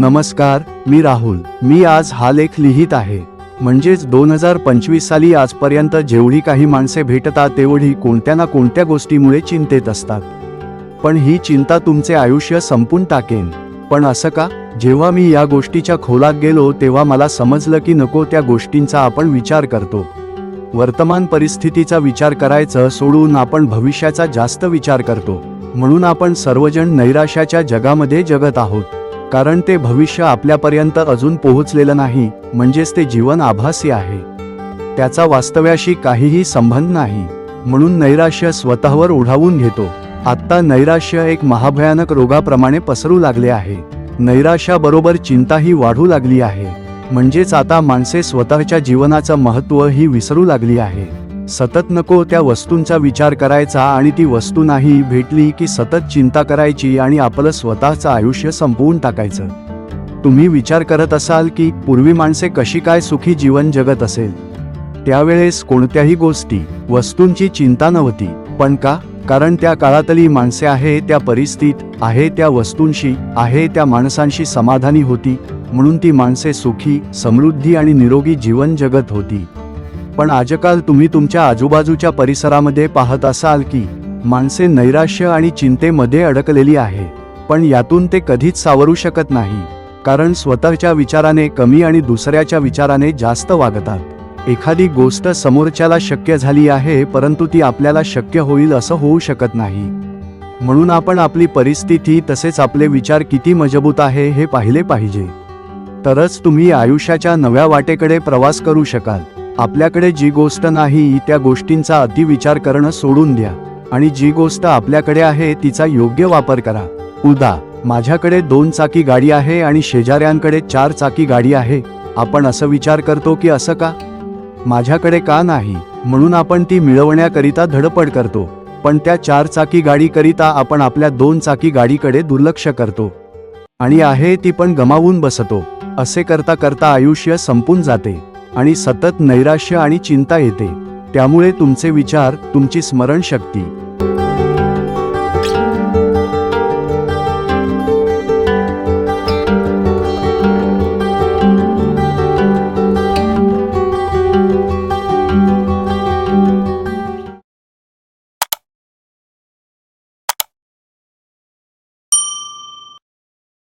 नमस्कार मी राहुल. मी आज हा लेख लिहित आहे. म्हणजेच दोन हजार पंचवीस साली आजपर्यंत जेवढी काही माणसे भेटतात तेवढी कोणत्या ना कोणत्या गोष्टीमुळे चिंतेत असतात. पण ही चिंता तुमचे आयुष्य संपून टाकेन. पण असं का? जेव्हा मी या गोष्टीच्या खोलात गेलो तेव्हा मला समजलं की नको त्या गोष्टींचा आपण विचार करतो. वर्तमान परिस्थितीचा विचार करायचं सोडून आपण भविष्याचा जास्त विचार करतो. म्हणून आपण सर्वजण नैराश्याच्या जगामध्ये जगत आहोत. कारण ते भविष्य आपल्यापर्यंत अजून पोहोचलेलं नाही म्हणजेच ते जीवन आभासी आहे. त्याचा वास्तव्याशी काहीही संबंध नाही. म्हणून नैराश्य स्वतःवर ओढावून घेतो. आत्ता नैराश्य एक महाभयानक रोगाप्रमाणे पसरू लागले आहे. नैराश्याबरोबर चिंताही वाढू लागली आहे. म्हणजेच आता माणसे स्वतःच्या जीवनाचं महत्त्व ही विसरू लागली आहे. सतत नको त्या वस्तूंचा विचार करायचा आणि ती वस्तू नाही भेटली की सतत चिंता करायची आणि आपलं स्वतःचं आयुष्य संपवून टाकायचं. तुम्ही विचार करत असाल की पूर्वी माणसे कशी काय सुखी जीवन जगत असेल. त्यावेळेस कोणत्याही गोष्टी वस्तूंची चिंता नव्हती पण का? कारण त्या काळातली माणसे आहे त्या परिस्थितीत आहे त्या वस्तूंशी आहे त्या माणसांशी समाधानी होती म्हणून ती माणसे सुखी समृद्धी आणि निरोगी जीवन जगत होती. पण आजकाल तुम्ही तुमच्या आजूबाजूच्या परिसरामध्ये पाहत असाल की माणसे नैराश्य आणि चिंतेमध्ये अडकलेली आहे. पण यातून ते कधीच सावरू शकत नाही. कारण स्वतःच्या विचाराने कमी आणि दुसऱ्याच्या विचाराने जास्त वागतात. एखादी गोष्ट समोरच्याला शक्य झाली आहे परंतु ती आपल्याला शक्य होईल असं होऊ शकत नाही. म्हणून आपण आपली परिस्थिती तसेच आपले विचार किती मजबूत आहे हे पाहिले पाहिजे. तरच तुम्ही आयुष्याच्या नव्या वाटेकडे प्रवास करू शकाल. आपल्याकडे जी गोष्ट नाही त्या गोष्टींचा अतिविचार करणं सोडून द्या. आणि जी गोष्ट आपल्याकडे आहे तिचा योग्य वापर करा. उदा माझ्याकडे दोन चाकी गाडी आहे आणि शेजाऱ्यांकडे चार चाकी गाडी आहे. आपण असं विचार करतो की असं का? माझ्याकडे का नाही? म्हणून आपण ती मिळवण्याकरिता धडपड करतो. पण त्या चार चाकी गाडीकरिता आपण आपल्या दोन चाकी गाडीकडे दुर्लक्ष करतो. आणि आहे ती पण गमावून बसतो. असे करता करता आयुष्य संपून जाते. आणि सतत नैराश्य आणि चिंता येते. त्यामुळे तुमचे विचार तुमची स्मरणशक्ती